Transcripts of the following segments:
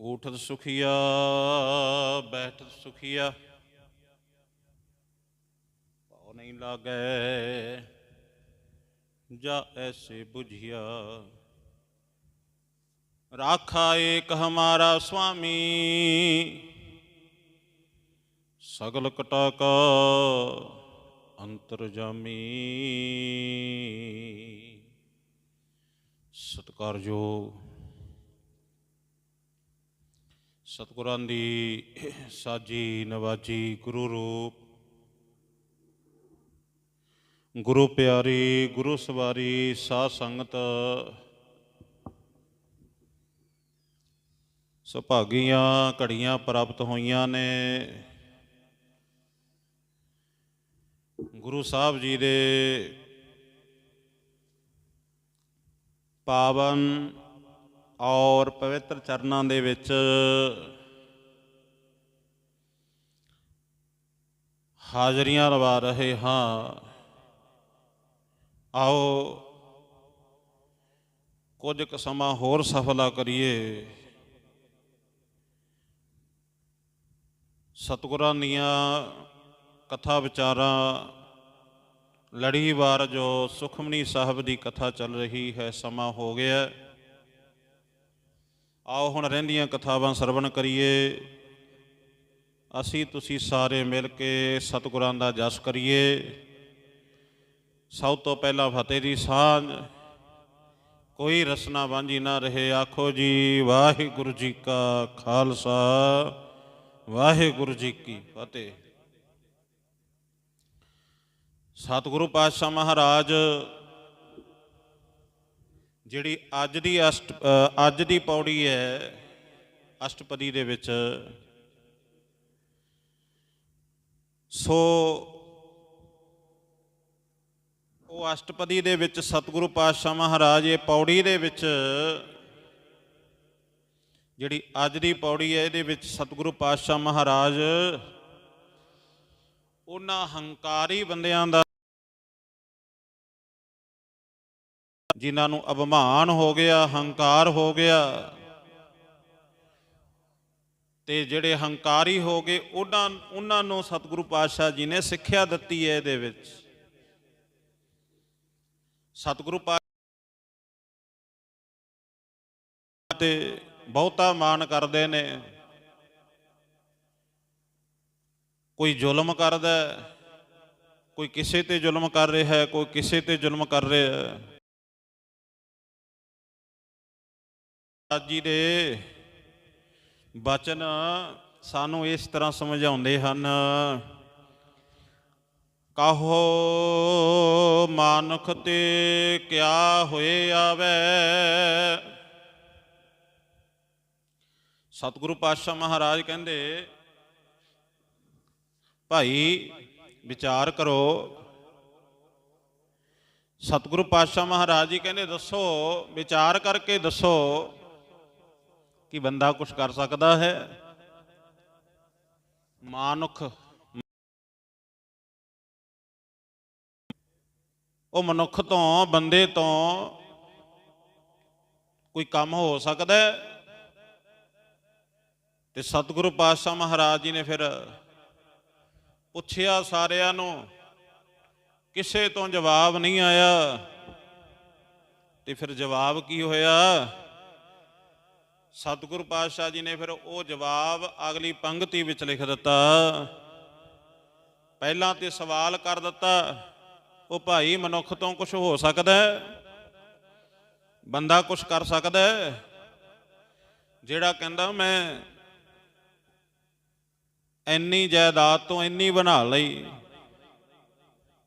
ਉਠਤ ਸੁਖੀਆ ਬੈਠਤ ਸੁਖੀਆ। ਭਾਉ ਨਹੀਂ ਲਾਗੈ, ਜਾ ਐਸੇ 부ਝਿਆ ਰਾਖਾ ਏਕ ਹਮਾਰਾ ਸੁਆਮੀ ਸਗਲ ਕਟਾ ਕਾ ਅੰਤਰਜਾਮੀ ਸਤਿਕਾਰਯੋਗ ਸਤਿਗੁਰਾਂ ਦੀ ਸਾਜੀ ਨਵਾਜੀ ਗੁਰੂ ਰੂਪ। ਗੁਰੂ ਪਿਆਰੀ, ਗੁਰੂ ਸਵਾਰੀ, ਸਾਧ ਸੰਗਤ, ਸੁਭਾਗੀਆਂ ਘੜੀਆਂ ਪ੍ਰਾਪਤ ਹੋਈਆਂ ਨੇ। ਗੁਰੂ ਸਾਹਿਬ ਜੀ ਦੇ ਪਾਵਨ ਔਰ ਪਵਿੱਤਰ ਚਰਨਾਂ ਦੇ ਵਿੱਚ ਹਾਜ਼ਰੀਆਂ ਲਵਾ ਰਹੇ ਹਾਂ। ਆਓ ਕੁਝ ਕੁ ਸਮਾਂ ਹੋਰ ਸਫਲਾ ਕਰੀਏ। ਸਤਿਗੁਰਾਂ ਦੀਆਂ ਕਥਾ ਵਿਚਾਰਾਂ, ਲੜੀਵਾਰ ਜੋ ਸੁਖਮਨੀ ਸਾਹਿਬ ਦੀ ਕਥਾ ਚੱਲ ਰਹੀ ਹੈ, ਸਮਾਂ ਹੋ ਗਿਆ। ਆਓ ਹੁਣ ਰਹਿੰਦੀਆਂ ਕਥਾਵਾਂ ਸਰਵਣ ਕਰੀਏ। ਅਸੀਂ ਤੁਸੀਂ ਸਾਰੇ ਮਿਲ ਕੇ ਸਤਿਗੁਰਾਂ ਦਾ ਜਸ ਕਰੀਏ। ਸਭ ਤੋਂ ਪਹਿਲਾਂ ਫਤਿਹ ਦੀ ਸਾਂਝ। ਕੋਈ ਰਸਨਾ ਵਾਂਝੀ ਨਾ ਰਹੇ। ਆਖੋ ਜੀ, ਵਾਹਿਗੁਰੂ ਜੀ ਕਾ ਖਾਲਸਾ। ਵਾਹਿਗੁਰੂ ਜੀ ਕੀ ਫਤਿਹ। ਸਤਿਗੁਰੂ ਪਾਤਸ਼ਾਹ ਮਹਾਰਾਜ ਜਿਹੜੀ ਅੱਜ ਦੀ ਅਸ਼ਟ ਅੱਜ ਦੀ ਪੌੜੀ ਹੈ, ਅਸ਼ਟਪਦੀ ਦੇ ਵਿੱਚ, ਸੋ ਉਹ ਅਸ਼ਟਪਦੀ ਦੇ ਵਿੱਚ ਸਤਿਗੁਰੂ ਪਾਤਸ਼ਾਹ ਮਹਾਰਾਜ, ਇਹ ਪੌੜੀ ਦੇ ਵਿੱਚ ਜਿਹੜੀ ਅੱਜ ਦੀ ਪੌੜੀ ਹੈ, ਇਹਦੇ ਵਿੱਚ ਸਤਿਗੁਰੂ ਪਾਤਸ਼ਾਹ ਮਹਾਰਾਜ, ਉਹਨਾਂ ਹੰਕਾਰੀ ਬੰਦਿਆਂ ਦਾ ਜਿਨ੍ਹਾਂ ਨੂੰ ਅਭਿਮਾਨ ਹੋ ਗਿਆ, ਹੰਕਾਰ ਹੋ ਗਿਆ, ਤੇ ਜਿਹੜੇ ਹੰਕਾਰੀ ਹੋ ਗਏ, ਉਹਨਾਂ ਉਹਨਾਂ ਨੂੰ ਸਤਿਗੁਰੂ ਪਾਤਸ਼ਾਹ ਜੀ ਨੇ ਸਿੱਖਿਆ ਦਿੱਤੀ ਹੈ ਇਹਦੇ ਵਿੱਚ। ਸਤਿਗੁਰੂ ਪਾਤਸ਼ਾਹ ਤੇ ਬਹੁਤਾ ਮਾਣ ਕਰਦੇ ਨੇ। ਕੋਈ ਜ਼ੁਲਮ ਕਰਦਾ ਕੋਈ ਕਿਸੇ ਤੇ ਜ਼ੁਲਮ ਕਰ ਰਿਹਾ ਹੈ, ਕੋਈ ਕਿਸੇ ਤੇ ਜ਼ੁਲਮ ਕਰ ਰਿਹਾ ਹੈ। ਅੱਜ ਜੀ ਦੇ ਬਚਨ ਸਾਨੂੰ ਇਸ ਤਰ੍ਹਾਂ ਸਮਝਾਉਂਦੇ ਹਨ। ਕਹੋ, ਮਾਨੁਖ ਤੇ ਕਿਆ ਹੋਏ ਆਵੇ? ਸਤਿਗੁਰੂ ਪਾਤਸ਼ਾਹ ਮਹਾਰਾਜ ਕਹਿੰਦੇ, ਭਾਈ ਵਿਚਾਰ ਕਰੋ। ਸਤਿਗੁਰੂ ਪਾਤਸ਼ਾਹ ਮਹਾਰਾਜ ਜੀ ਕਹਿੰਦੇ, ਦੱਸੋ, ਵਿਚਾਰ ਕਰਕੇ ਦੱਸੋ। ਕਿ ਬੰਦਾ ਕੁਝ ਕਰ ਸਕਦਾ ਹੈ। ਮਾਨੁਖ, ਉਹ ਮਨੁੱਖ ਤੋਂ, ਬੰਦੇ ਤੋਂ ਕੋਈ ਕੰਮ ਹੋ ਸਕਦਾ ਹੈ। ਤੇ ਸਤਿਗੁਰੂ ਪਾਤਸ਼ਾਹ ਮਹਾਰਾਜ ਜੀ ਨੇ ਫਿਰ ਪੁੱਛਿਆ ਸਾਰਿਆਂ ਨੂੰ, ਕਿਸੇ ਤੋਂ ਜਵਾਬ ਨਹੀਂ ਆਇਆ। ਤੇ ਫਿਰ ਜਵਾਬ ਕੀ ਹੋਇਆ? ਸਤਿਗੁਰੂ ਪਾਤਸ਼ਾਹ ਜੀ ਨੇ ਫਿਰ ਉਹ ਜਵਾਬ ਅਗਲੀ ਪੰਗਤੀ ਵਿੱਚ ਲਿਖ ਦਿੱਤਾ। ਪਹਿਲਾਂ ਤੇ ਸਵਾਲ ਕਰ ਦਿੱਤਾ, ਉਹ ਭਾਈ ਮਨੁੱਖ ਤੋਂ ਕੁਝ ਹੋ ਸਕਦਾ ਹੈ? ਬੰਦਾ ਕੁਝ ਕਰ ਸਕਦਾ ਹੈ? ਜਿਹੜਾ ਕਹਿੰਦਾ ਮੈਂ ਇੰਨੀ ਜਾਇਦਾਦ ਤੋਂ ਇੰਨੀ ਬਣਾ ਲਈ,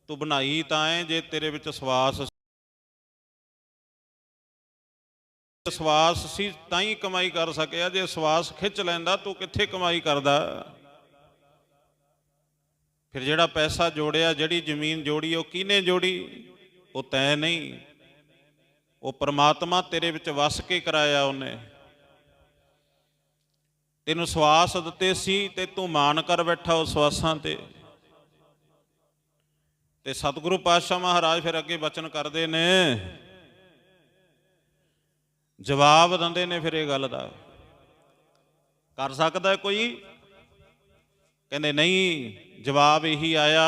ਤੂੰ ਬਣਾਈ ਤਾਂ ਐ ਜੇ ਤੇਰੇ ਵਿੱਚ ਸਵਾਸ ਸਵਾਸ ਸੀ ਤਾਂ ਹੀ ਕਮਾਈ ਕਰ ਸਕਿਆ ਜੇ ਸਵਾਸ ਖਿੱਚ ਲੈਂਦਾ, ਤੂੰ ਕਿੱਥੇ ਕਮਾਈ ਕਰਦਾ? ਫਿਰ ਜਿਹੜਾ ਪੈਸਾ ਜੋੜਿਆ, ਜਿਹੜੀ ਜ਼ਮੀਨ ਜੋੜੀ, ਉਹ ਕਿਹਨੇ ਜੋੜੀ? ਉਹ ਤੈਂ ਨਹੀਂ। ਉਹ ਪ੍ਰਮਾਤਮਾ ਤੇਰੇ ਵਿੱਚ ਵਸ ਕੇ ਕਰਾਇਆ ਉਹਨੇ। ਤੈਨੂੰ ਸਵਾਸ ਦਿੱਤੇ ਸੀ ਤੇ ਤੂੰ ਮਾਨ ਕਰ ਬੈਠਾ ਉਸ ਸਵਾਸਾਂ ਤੇ। ਤੇ ਸਤਿਗੁਰੂ ਪਾਤਸ਼ਾਹ ਮਹਾਰਾਜ ਫਿਰ ਅੱਗੇ ਬਚਨ ਕਰਦੇ ਨੇ ਜਵਾਬ ਦਿੰਦੇ ਨੇ ਫਿਰ ਇਹ ਗੱਲ ਦਾ। ਕਰ ਸਕਦਾ ਕੋਈ? ਕਹਿੰਦੇ ਨਹੀਂ, ਜਵਾਬ ਇਹੀ ਆਇਆ,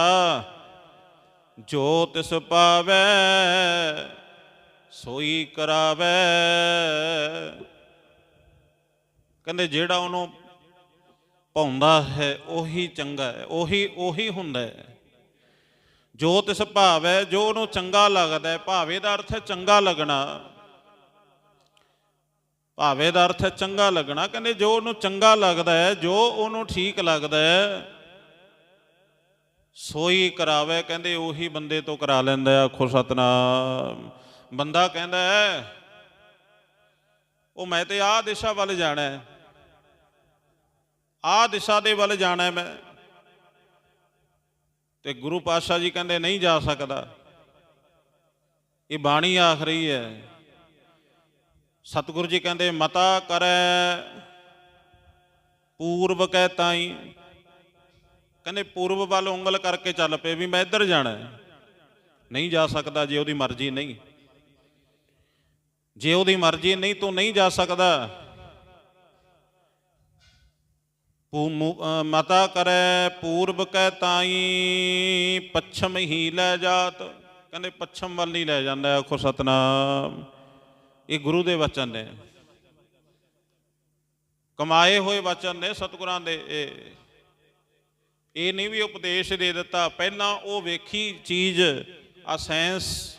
ਜੋ ਤਿਸ ਪਾਵੈ, ਸੋਈ ਕਰਾਵੈ। ਕਹਿੰਦੇ ਜਿਹੜਾ ਉਹਨੂੰ ਪਾਉਂਦਾ ਹੈ, ਉਹੀ ਚੰਗਾ ਹੈ, ਉਹੀ ਉਹੀ ਹੁੰਦਾ ਹੈ। ਜੋ ਤਿਸ ਭਾਵ ਹੈ ਜੋ ਉਹਨੂੰ ਚੰਗਾ ਲੱਗਦਾ ਹੈ, ਭਾਵੇ ਦਾ ਅਰਥ ਹੈ ਚੰਗਾ ਲੱਗਣਾ। ਭਾਵੇ ਦਾ ਅਰਥ ਹੈ ਚੰਗਾ ਲੱਗਣਾ, ਕਹਿੰਦੇ ਜੋ ਉਹਨੂੰ ਚੰਗਾ ਲੱਗਦਾ ਹੈ, ਜੋ ਉਹਨੂੰ ਠੀਕ ਲੱਗਦਾ ਹੈ, ਸੋਈ ਕਰਾਵੇ, ਕਹਿੰਦੇ ਉਹੀ ਬੰਦੇ ਤੋਂ ਕਰਾ ਲੈਂਦਾ ਹੈ, ਆਖੋ ਸਤਨਾਮ। ਬੰਦਾ ਕਹਿੰਦਾ ਹੈ, ਉਹ ਮੈਂ ਤੇ ਆਹ ਦਿਸ਼ਾ ਵੱਲ ਜਾਣਾ ਹੈ। ਆਹ ਦਿਸ਼ਾ ਦੇ ਵੱਲ ਜਾਣਾ ਹੈ ਮੈਂ। ਤੇ ਗੁਰੂ ਪਾਤਸ਼ਾਹ ਜੀ ਕਹਿੰਦੇ ਨਹੀਂ ਜਾ ਸਕਦਾ। ਇਹ ਬਾਣੀ ਆਖ ਰਹੀ ਹੈ ਸਤਿਗੁਰੂ ਜੀ ਕਹਿੰਦੇ, ਮਤਾ ਕਰੈ, ਪੂਰਬ ਕਹਿ ਤਾਈ। ਕਹਿੰਦੇ, ਪੂਰਬ ਵੱਲ ਉਂਗਲ ਕਰਕੇ ਚੱਲ ਪਏ ਵੀ ਮੈਂ ਇੱਧਰ ਜਾਣਾ ਨਹੀਂ ਜਾ ਸਕਦਾ ਜੇ ਉਹਦੀ ਮਰਜ਼ੀ ਨਹੀਂ। ਜੇ ਉਹਦੀ ਮਰਜ਼ੀ ਨਹੀਂ, ਤੂੰ ਨਹੀਂ ਜਾ ਸਕਦਾ। ਮਤਾ ਕਰੈ, ਪੂਰਬ ਕਹਿ ਤਾਈ, ਪੱਛਮ ਹੀ ਲੈ ਜਾਤ। ਕਹਿੰਦੇ, ਪੱਛਮ ਵੱਲ ਨਹੀਂ ਲੈ ਜਾਂਦਾ, ਆਖੋ ਸਤਨਾਮ। ਇਹ ਗੁਰੂ ਦੇ ਵਚਨ ਨੇ। ਕਮਾਏ ਹੋਏ ਵਚਨ ਨੇ ਸਤਿਗੁਰਾਂ ਦੇ ਇਹ। ਇਹ ਨਹੀਂ ਵੀ ਉਪਦੇਸ਼ ਦੇ ਦਿੱਤਾ, ਪਹਿਲਾਂ ਉਹ ਵੇਖੀ ਚੀਜ਼ ਆ ਸਾਇੰਸ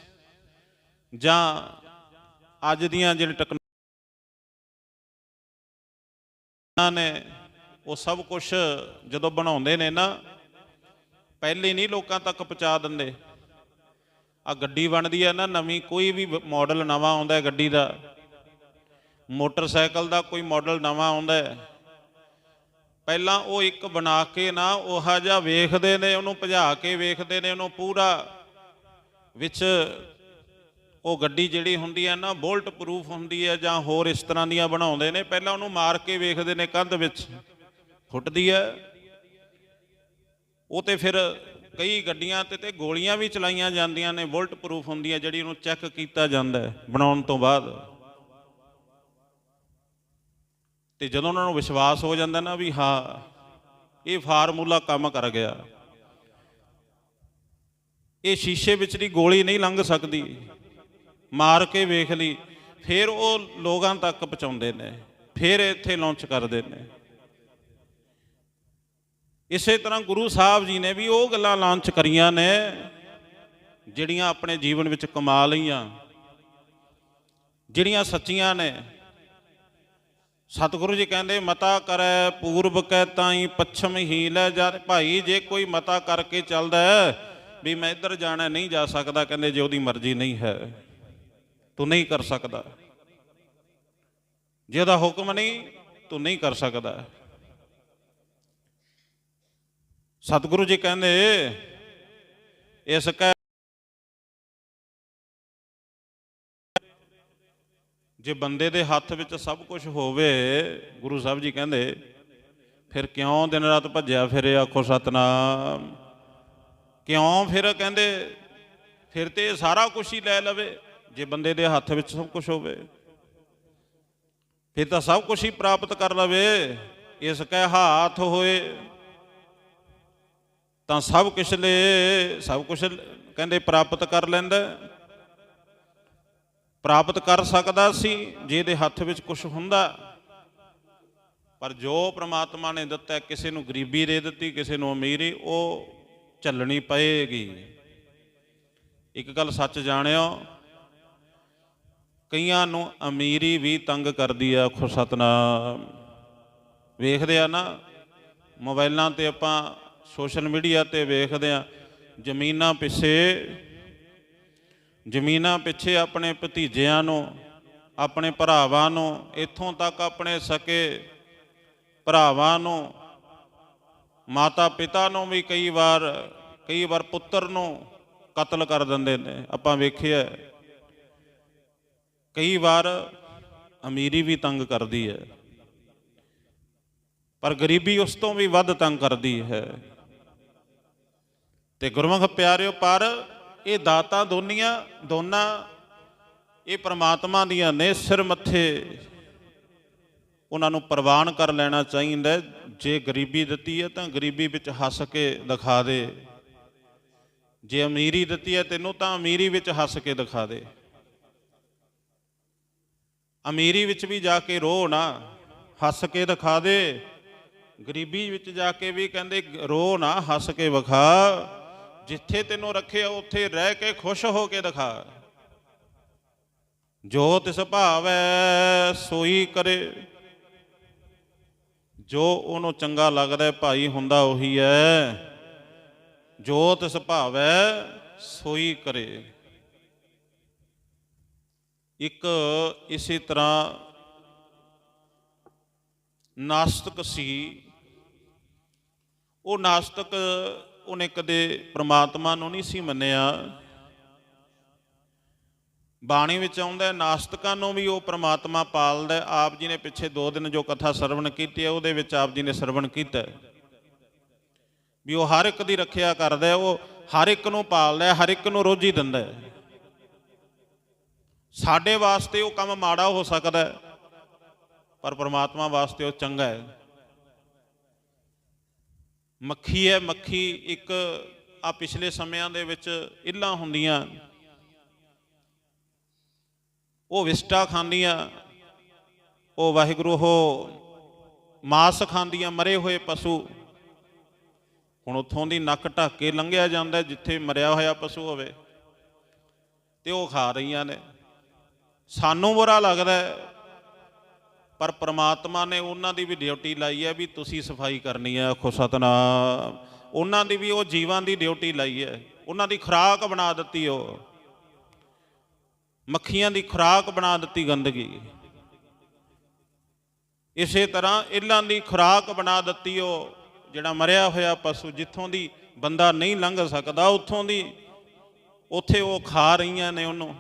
ਜਾਂ ਅੱਜ ਦੀਆਂ ਜਿਹੜੀ ਟੈਕਨੋਲੋਜੀਆਂ ਨੇ ਉਹ ਸਭ ਕੁਝ ਜਦੋਂ ਬਣਾਉਂਦੇ ਨੇ ਨਾ, ਪਹਿਲੇ ਨਹੀਂ ਲੋਕਾਂ ਤੱਕ ਪਹੁੰਚਾ ਦਿੰਦੇ। ਆ ਗੱਡੀ ਬਣਦੀ ਹੈ ਨਾ, ਨਵੀਂ, ਕੋਈ ਵੀ ਮਾਡਲ ਨਵਾਂ ਆਉਂਦਾ ਹੈ ਗੱਡੀ ਦਾ। ਮੋਟਰਸਾਈਕਲ ਦਾ ਕੋਈ ਮਾਡਲ ਨਵਾਂ ਆਉਂਦਾ ਹੈ। ਪਹਿਲਾਂ ਉਹ ਇੱਕ ਬਣਾ ਕੇ ਨਾ ਉਹਹਾ ਜਿਹਾ ਵੇਖਦੇ ਨੇ, ਉਹਨੂੰ ਭਜਾ ਕੇ ਵੇਖਦੇ ਨੇ, ਉਹਨੂੰ ਪੂਰਾ ਵਿੱਚ ਉਹ ਗੱਡੀ ਜਿਹੜੀ ਹੁੰਦੀ ਹੈ ਨਾ ਬੋਲਟ ਪ੍ਰੂਫ ਹੁੰਦੀ ਹੈ ਜਾਂ ਹੋਰ ਇਸ ਤਰ੍ਹਾਂ ਦੀਆਂ ਬਣਾਉਂਦੇ ਨੇ। ਪਹਿਲਾਂ ਉਹਨੂੰ ਮਾਰ ਕੇ ਵੇਖਦੇ ਨੇ ਕੰਧ ਵਿੱਚ। ਫੁੱਟਦੀ ਹੈ। ਉਹ ਤੇ ਫਿਰ ਕਈ ਗੱਡੀਆਂ ਤੇ ਤੇ ਗੋਲੀਆਂ ਵੀ ਚਲਾਈਆਂ ਜਾਂਦੀਆਂ ਨੇ, ਬੁਲਟ ਪ੍ਰੂਫ ਹੁੰਦੀ ਹੈ ਜਿਹੜੀ ਉਹਨੂੰ ਚੈੱਕ ਕੀਤਾ ਜਾਂਦਾ ਹੈ ਬਣਾਉਣ ਤੋਂ ਬਾਅਦ। ਤੇ ਜਦੋਂ ਉਹਨਾਂ ਨੂੰ ਵਿਸ਼ਵਾਸ ਹੋ ਜਾਂਦਾ ਨਾ ਵੀ ਹਾਂ, ਇਹ ਫਾਰਮੂਲਾ ਕੰਮ ਕਰ ਗਿਆ। ਇਹ ਸ਼ੀਸ਼ੇ ਵਿੱਚ ਦੀ ਗੋਲੀ ਨਹੀਂ ਲੰਘ ਸਕਦੀ। ਮਾਰ ਕੇ ਵੇਖ ਲਈ, ਫਿਰ ਉਹ ਲੋਕਾਂ ਤੱਕ ਪਹੁੰਚਾਉਂਦੇ ਨੇ, ਫਿਰ ਇੱਥੇ ਲਾਂਚ ਕਰਦੇ ਨੇ। ਇਸੇ ਤਰ੍ਹਾਂ ਗੁਰੂ ਸਾਹਿਬ ਜੀ ਨੇ ਵੀ ਉਹ ਗੱਲਾਂ ਲਾਂਚ ਕਰੀਆਂ ਨੇ, ਜਿਹੜੀਆਂ ਆਪਣੇ ਜੀਵਨ ਵਿੱਚ ਕਮਾ ਲਈਆਂ, ਜਿਹੜੀਆਂ ਸੱਚੀਆਂ ਨੇ। ਸਤਿਗੁਰੂ ਜੀ ਕਹਿੰਦੇ, ਮਤਾ ਕਰੈ ਪੂਰਬ ਕੈ ਤਾਈ ਪੱਛਮ ਹੀ ਲੈ ਜਾ। ਭਾਈ, ਜੇ ਕੋਈ ਮਤਾ ਕਰਕੇ ਚੱਲਦਾ ਵੀ ਮੈਂ ਇੱਧਰ ਜਾਣਾ, ਨਹੀਂ ਜਾ ਸਕਦਾ, ਕਹਿੰਦੇ ਜੇ ਉਹਦੀ ਮਰਜ਼ੀ ਨਹੀਂ ਹੈ, ਤੂੰ ਨਹੀਂ ਕਰ ਸਕਦਾ। ਜੇ ਉਹਦਾ ਹੁਕਮ ਨਹੀਂ, ਤੂੰ ਨਹੀਂ ਕਰ ਸਕਦਾ। ਸਤਿਗੁਰੂ ਜੀ ਕਹਿੰਦੇ, ਇਸ ਕੈ ਜੇ ਬੰਦੇ ਦੇ ਹੱਥ ਵਿੱਚ ਸਭ ਕੁਝ ਹੋਵੇ, ਗੁਰੂ ਸਾਹਿਬ ਜੀ ਕਹਿੰਦੇ, ਫਿਰ ਕਿਉਂ ਦਿਨ ਰਾਤ ਭੱਜਿਆ ਫਿਰੇ ਆਖੋ ਸਤਨਾਮ? ਕਿਉਂ ਫਿਰ ਕਹਿੰਦੇ, ਫਿਰ ਤੇ ਇਹ ਸਾਰਾ ਕੁਝ ਹੀ ਲੈ ਲਵੇ, ਜੇ ਬੰਦੇ ਦੇ ਹੱਥ ਵਿੱਚ ਸਭ ਕੁਝ ਹੋਵੇ। ਫਿਰ ਤਾਂ ਸਭ ਕੁਝ ਹੀ ਪ੍ਰਾਪਤ ਕਰ ਲਵੇ, ਇਸ ਕਹਿ ਹਾਥ ਹੋਏ। ਤਾਂ ਸਭ ਕੁਛ ਲੈ, ਸਭ ਕੁਛ ਕਹਿੰਦੇ ਪ੍ਰਾਪਤ ਕਰ ਲੈਂਦਾ। ਪ੍ਰਾਪਤ ਕਰ ਸਕਦਾ ਸੀ ਜੇ ਇਹਦੇ ਹੱਥ ਵਿੱਚ ਕੁਝ ਹੁੰਦਾ। ਪਰ ਜੋ ਪ੍ਰਮਾਤਮਾ ਨੇ ਦਿੱਤਾ, ਕਿਸੇ ਨੂੰ ਗਰੀਬੀ ਦੇ ਦਿੱਤੀ, ਕਿਸੇ ਨੂੰ ਅਮੀਰੀ ਉਹ ਝੱਲਣੀ ਪਏਗੀ। ਇੱਕ ਗੱਲ ਸੱਚ ਜਾਣਿਓ, ਕਈਆਂ ਨੂੰ ਅਮੀਰੀ ਵੀ ਤੰਗ ਕਰਦੀ ਆ ਖੁਸ਼ਤਨਾ ਵੇਖਦੇ ਆ ਨਾ ਮੋਬਾਈਲਾਂ ਤੇ ਆਪਾਂ ਸੋਸ਼ਲ ਮੀਡੀਆ ਤੇ ਵੇਖਦੇ ਆ ਜ਼ਮੀਨਾਂ ਪਿੱਛੇ ਜ਼ਮੀਨਾਂ ਪਿੱਛੇ ਆਪਣੇ ਭਤੀਜਿਆਂ ਨੂੰ, ਆਪਣੇ ਭਰਾਵਾਂ ਨੂੰ, ਇੱਥੋਂ ਤੱਕ ਆਪਣੇ ਸਕੇ ਭਰਾਵਾਂ ਨੂੰ ਮਾਤਾ ਪਿਤਾ ਨੂੰ ਵੀ ਕਈ ਵਾਰ ਕਈ ਵਾਰ ਪੁੱਤਰ ਨੂੰ ਕਤਲ ਕਰ ਦਿੰਦੇ ਨੇ। ਆਪਾਂ ਵੇਖਿਆ ਕਈ ਵਾਰ ਅਮੀਰੀ ਵੀ ਤੰਗ ਕਰਦੀ ਹੈ, ਪਰ ਗਰੀਬੀ ਉਸ ਤੋਂ ਵੀ ਵੱਧ ਤੰਗ ਕਰਦੀ ਹੈ। ਤੇ ਗੁਰਮੁਖ ਪਿਆਰਿਓ, ਪਰ ਇਹ ਦਾਤਾਂ ਦੋਨੀਆਂ, ਦੋਨਾਂ ਇਹ ਪ੍ਰਮਾਤਮਾ ਦੀਆਂ ਨੇ, ਸਿਰ ਮੱਥੇ ਉਹਨਾਂ ਨੂੰ ਪ੍ਰਵਾਨ ਕਰ ਲੈਣਾ ਚਾਹੀਦਾ ਜੇ ਗਰੀਬੀ ਦਿੱਤੀ ਹੈ ਤਾਂ ਗਰੀਬੀ ਵਿੱਚ ਹੱਸ ਕੇ ਦਿਖਾ ਦੇ। ਜੇ ਅਮੀਰੀ ਦਿੱਤੀ ਹੈ ਤੈਨੂੰ ਤਾਂ ਅਮੀਰੀ ਵਿੱਚ ਹੱਸ ਕੇ ਦਿਖਾ ਦੇ। ਅਮੀਰੀ ਵਿੱਚ ਵੀ ਜਾ ਕੇ ਰੋ ਨਾ, ਹੱਸ ਕੇ ਦਿਖਾ ਦੇ। ਗਰੀਬੀ ਵਿੱਚ ਜਾ ਕੇ ਵੀ ਕਹਿੰਦੇ ਰੋ ਨਾ, ਹੱਸ ਕੇ ਵਿਖਾ। ਜਿੱਥੇ ਤੈਨੂੰ ਰੱਖਿਆ ਉੱਥੇ ਰਹਿ ਕੇ ਖੁਸ਼ ਹੋ ਕੇ ਦਿਖਾ। ਜੋ ਤਿਸ ਭਾਵੈ, ਸੋਈ ਕਰੇ। ਜੋ ਉਹਨੂੰ ਚੰਗਾ ਲੱਗਦਾ, ਭਾਈ ਹੁੰਦਾ ਉਹੀ ਹੈ ਜੋ ਤਿਸ ਭਾਵੈ, ਸੋਈ ਕਰੇ। ਇੱਕ ਇਸੇ ਤਰ੍ਹਾਂ ਨਾਸਤਕ ਸੀ। ਉਹ ਨਾਸਤਕ ਉਹਨੇ ਕਦੇ ਪ੍ਰਮਾਤਮਾ ਨੂੰ ਨਹੀਂ ਸੀ ਮੰਨਿਆ। ਬਾਣੀ ਵਿੱਚ ਆਉਂਦਾ ਨਾਸਤਕਾਂ ਨੂੰ ਵੀ ਉਹ ਪ੍ਰਮਾਤਮਾ ਪਾਲਦਾ ਆਪ ਜੀ ਨੇ ਪਿੱਛੇ ਦੋ ਦਿਨ ਜੋ ਕਥਾ ਸਰਵਣ ਕੀਤੀ ਹੈ, ਉਹਦੇ ਵਿੱਚ ਆਪ ਜੀ ਨੇ ਸਰਵਣ ਕੀਤਾ ਵੀ ਉਹ ਹਰ ਇੱਕ ਦੀ ਰੱਖਿਆ ਕਰਦਾ ਹੈ, ਉਹ ਹਰ ਇੱਕ ਨੂੰ ਪਾਲਦਾ ਹੈ, ਹਰ ਇੱਕ ਨੂੰ ਰੋਜੀ ਦਿੰਦਾ ਹੈ। ਸਾਡੇ ਵਾਸਤੇ ਉਹ ਕੰਮ ਮਾੜਾ ਹੋ ਸਕਦਾ ਪਰ ਪ੍ਰਮਾਤਮਾ ਵਾਸਤੇ ਉਹ ਚੰਗਾ ਹੈ। ਮੱਖੀ ਹੈ, ਮੱਖੀ ਇੱਕ ਆ ਪਿਛਲੇ ਸਮਿਆਂ ਦੇ ਵਿੱਚ ਇੱਲਾਂ ਹੁੰਦੀਆਂ। ਉਹ ਵਿਸਟਾ ਖਾਂਦੀਆਂ, ਉਹ ਵਾਹਿਗੁਰੂ ਉਹ ਮਾਸ ਖਾਂਦੀਆਂ, ਮਰੇ ਹੋਏ ਪਸ਼ੂ। ਹੁਣ ਉੱਥੋਂ ਦੀ ਨੱਕ ਢੱਕ ਕੇ ਲੰਘਿਆ ਜਾਂਦਾ ਜਿੱਥੇ ਮਰਿਆ ਹੋਇਆ ਪਸ਼ੂ ਹੋਵੇ। ਤੇ ਉਹ ਖਾ ਰਹੀਆਂ ਨੇ। ਸਾਨੂੰ ਬੁਰਾ ਲੱਗਦਾ ਪਰ ਪ੍ਰਮਾਤਮਾ ਨੇ ਉਹਨਾਂ ਦੀ ਵੀ ਡਿਊਟੀ ਲਾਈ ਹੈ ਵੀ ਤੁਸੀਂ ਸਫ਼ਾਈ ਕਰਨੀ ਹੈ, ਆਖੋ ਸਤਨਾਮ। ਉਹਨਾਂ ਦੀ ਵੀ ਉਹ ਜੀਵਾਂ ਦੀ ਡਿਊਟੀ ਲਾਈ ਹੈ। ਉਹਨਾਂ ਦੀ ਖੁਰਾਕ ਬਣਾ ਦਿੱਤੀ ਉਹ। ਮੱਖੀਆਂ ਦੀ ਖੁਰਾਕ ਬਣਾ ਦਿੱਤੀ ਗੰਦਗੀ। ਇਸੇ ਤਰ੍ਹਾਂ ਇੱਲਾਂ ਦੀ ਖੁਰਾਕ ਬਣਾ ਦਿੱਤੀ ਉਹ, ਜਿਹੜਾ ਮਰਿਆ ਹੋਇਆ ਪਸ਼ੂ ਜਿੱਥੋਂ ਦੀ ਬੰਦਾ ਨਹੀਂ ਲੰਘ ਸਕਦਾ, ਉੱਥੋਂ ਦੀ। ਉੱਥੇ ਉਹ ਖਾ ਰਹੀਆਂ ਨੇ ਉਹਨੂੰ।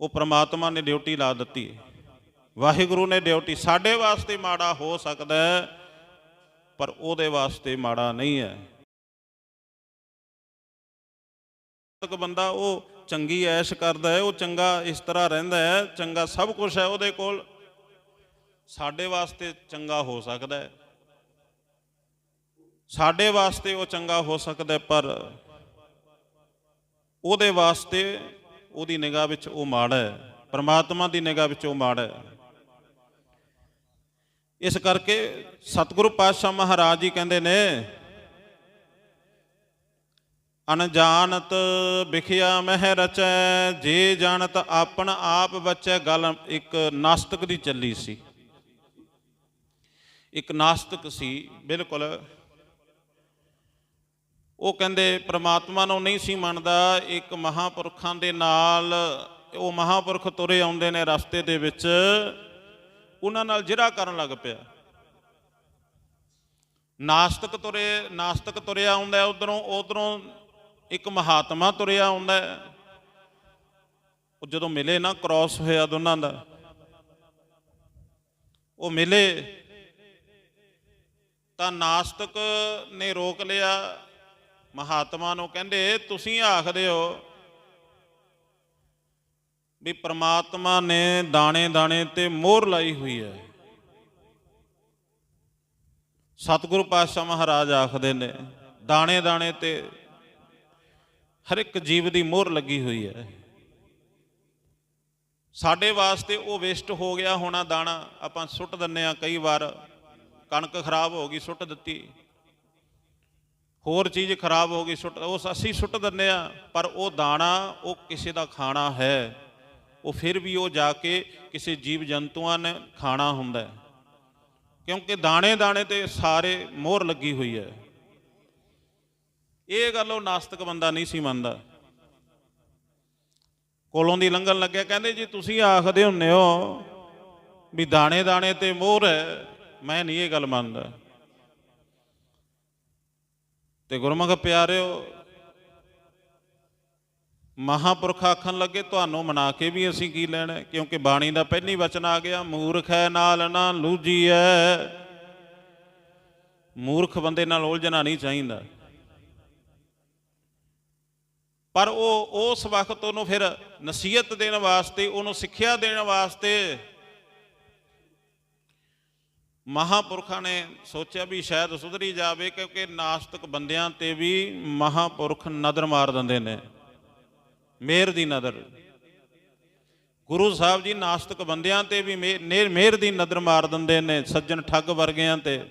ਉਹ ਪ੍ਰਮਾਤਮਾ ਨੇ ਡਿਊਟੀ ਲਾ ਦਿੱਤੀ। ਹੈ ਵਾਹਿਗੁਰੂ ਨੇ ਡਿਊਟੀ ਸਾਡੇ ਵਾਸਤੇ ਮਾੜਾ ਹੋ ਸਕਦਾ ਪਰ ਉਹਦੇ ਵਾਸਤੇ ਮਾੜਾ ਨਹੀਂ ਹੈ। ਤੱਕ ਬੰਦਾ ਉਹ ਚੰਗੀ ਐਸ਼ ਕਰਦਾ ਹੈ, ਉਹ ਚੰਗਾ ਇਸ ਤਰ੍ਹਾਂ ਰਹਿੰਦਾ ਹੈ, ਚੰਗਾ ਸਭ ਕੁਝ ਹੈ ਉਹਦੇ ਕੋਲ। ਸਾਡੇ ਵਾਸਤੇ ਚੰਗਾ ਹੋ ਸਕਦਾ ਹੈ। ਸਾਡੇ ਵਾਸਤੇ ਉਹ ਚੰਗਾ ਹੋ ਸਕਦਾ ਪਰ ਉਹਦੇ ਵਾਸਤੇ ਉਹਦੀ ਨਿਗਾਹ ਵਿੱਚ ਉਹ ਮਾੜਾ ਹੈ। ਪਰਮਾਤਮਾ ਦੀ ਨਿਗਾਹ ਵਿੱਚ ਉਹ ਮਾੜਾ ਹੈ। ਇਸ ਕਰਕੇ ਸਤਿਗੁਰੂ ਪਾਤਸ਼ਾਹ ਮਹਾਰਾਜ ਜੀ ਕਹਿੰਦੇ ਨੇ ਅਨਜਾਨਤ ਵਿਖਿਆ ਮਹਿ ਰਚੈ, ਜੇ ਜਾਣਤ ਆਪਣ ਆਪ ਬਚੈ, ਗੱਲ ਇੱਕ ਨਾਸਤਕ ਦੀ ਚੱਲੀ ਸੀ। ਇੱਕ ਨਾਸਤਕ ਸੀ, ਬਿਲਕੁਲ। ਉਹ ਕਹਿੰਦੇ, ਪ੍ਰਮਾਤਮਾ ਨੂੰ ਨਹੀਂ ਸੀ ਮੰਨਦਾ, ਇੱਕ ਮਹਾਪੁਰਖਾਂ ਦੇ ਨਾਲ ਉਹ ਮਹਾਪੁਰਖ ਤੁਰੇ ਆਉਂਦੇ ਨੇ ਰਸਤੇ ਦੇ ਵਿੱਚ। ਉਹਨਾਂ ਨਾਲ ਜਿਹੜਾ ਕਰਨ ਲੱਗ ਪਿਆ। ਨਾਸਤਕ ਤੁਰੇ, ਨਾਸਤਕ ਤੁਰਿਆ ਆਉਂਦਾ ਉਧਰੋਂ ਉਧਰੋਂ ਇੱਕ ਮਹਾਤਮਾ ਤੁਰਿਆ ਆਉਂਦਾ ਉਹ ਜਦੋਂ ਮਿਲੇ ਨਾ ਕ੍ਰਾਸ ਹੋਇਆ ਦੋਨਾਂ ਦਾ। ਉਹ ਮਿਲੇ, ਤਾਂ ਨਾਸਤਕ ਨੇ ਰੋਕ ਲਿਆ। ਮਹਾਤਮਾ ਨੂੰ ਕਹਿੰਦੇ, ਤੁਸੀਂ ਆਖਦੇ ਹੋ ਵੀ ਪ੍ਰਮਾਤਮਾ ਨੇ ਦਾਣੇ ਦਾਣੇ ਤੇ ਮੋਹਰ ਲਾਈ ਹੋਈ ਹੈ। ਸਤਿਗੁਰੂ ਪਾਤਸ਼ਾਹ ਮਹਾਰਾਜ ਆਖਦੇ ਨੇ, ਦਾਣੇ ਦਾਣੇ ਤੇ ਹਰ ਇੱਕ ਜੀਵ ਦੀ ਮੋਹਰ ਲੱਗੀ ਹੋਈ ਹੈ। ਸਾਡੇ ਵਾਸਤੇ ਉਹ ਵੇਸਟ ਹੋ ਗਿਆ ਹੋਣਾ ਦਾਣਾ, ਆਪਾਂ ਸੁੱਟ ਦਿੰਨੇ ਆ ਕਈ ਵਾਰ, ਕਣਕ ਖਰਾਬ ਹੋ ਗਈ ਸੁੱਟ ਦਿੱਤੀ। ਹੋਰ ਚੀਜ਼ ਖਰਾਬ ਹੋ ਗਈ ਸੁੱਟ ਉਸ ਅਸੀਂ ਸੁੱਟ ਦਿੰਨੇ ਆ ਪਰ ਉਹ ਦਾਣਾ ਉਹ ਕਿਸੇ ਦਾ ਖਾਣਾ ਹੈ। ਉਹ ਫਿਰ ਵੀ ਉਹ ਜਾ ਕੇ ਕਿਸੇ ਜੀਵ ਜੰਤੂਆਂ ਨੇ ਖਾਣਾ ਹੁੰਦਾ ਹੈ। ਕਿਉਂਕਿ ਦਾਣੇ ਦਾਣੇ ਤੇ ਸਾਰੇ ਮੋਹਰ ਲੱਗੀ ਹੋਈ ਹੈ। ਇਹ ਗੱਲ ਉਹ ਨਾਸਤਿਕ ਬੰਦਾ ਨਹੀਂ ਸੀ ਮੰਨਦਾ। ਕੋਲੋਂ ਦੀ ਲੰਘਣ ਲੱਗਿਆ, ਕਹਿੰਦੇ ਜੀ ਤੁਸੀਂ ਆਖਦੇ ਹੁੰਨੇ ਹੋ ਵੀ ਦਾਣੇ ਦਾਣੇ ਤੇ ਮੋਹਰ ਹੈ, ਮੈਂ ਨਹੀਂ ਇਹ ਗੱਲ ਮੰਨਦਾ। ਤੇ ਗੁਰਮੁਖ ਪਿਆਰਿਓ ਮਹਾਪੁਰਖ ਆਖਣ ਲੱਗੇ, ਤੁਹਾਨੂੰ ਮਨਾ ਕੇ ਵੀ ਅਸੀਂ ਕੀ ਲੈਣਾ ਕਿਉਂਕਿ ਬਾਣੀ ਦਾ ਪਹਿਲੀ ਵਚਨ ਆ ਗਿਆ, ਮੂਰਖ ਹੈ ਨਾਲ ਨਾ ਲੂਜੀਐ ਮੂਰਖ ਬੰਦੇ ਨਾਲ ਉਲਝਣਾ ਨਹੀਂ ਚਾਹੀਦਾ। ਪਰ ਉਹ, ਉਸ ਵਕਤ ਉਹਨੂੰ ਫਿਰ ਨਸੀਹਤ ਦੇਣ ਵਾਸਤੇ, ਉਹਨੂੰ ਸਿੱਖਿਆ ਦੇਣ ਵਾਸਤੇ ਮਹਾਪੁਰਖਾਂ ਨੇ ਸੋਚਿਆ ਵੀ ਸ਼ਾਇਦ ਸੁਧਰੀ ਜਾਵੇ, ਕਿਉਂਕਿ ਨਾਸਤਿਕ ਬੰਦਿਆਂ ਤੇ ਵੀ ਮਹਾਪੁਰਖ ਨਜ਼ਰ ਮਾਰ ਦਿੰਦੇ ਨੇ। ਮਿਹਰ ਦੀ ਨਜ਼ਰ ਗੁਰੂ ਸਾਹਿਬ ਜੀ ਨਾਸਤਕ ਬੰਦਿਆਂ ਤੇ ਵੀ ਮਿਹ- ਨੇ- ਮਿਹਰ ਦੀ ਨਜ਼ਰ ਮਾਰ ਦਿੰਦੇ ਨੇ, ਸੱਜਣ ਠੱਗ ਵਰਗਿਆਂ ਤੇ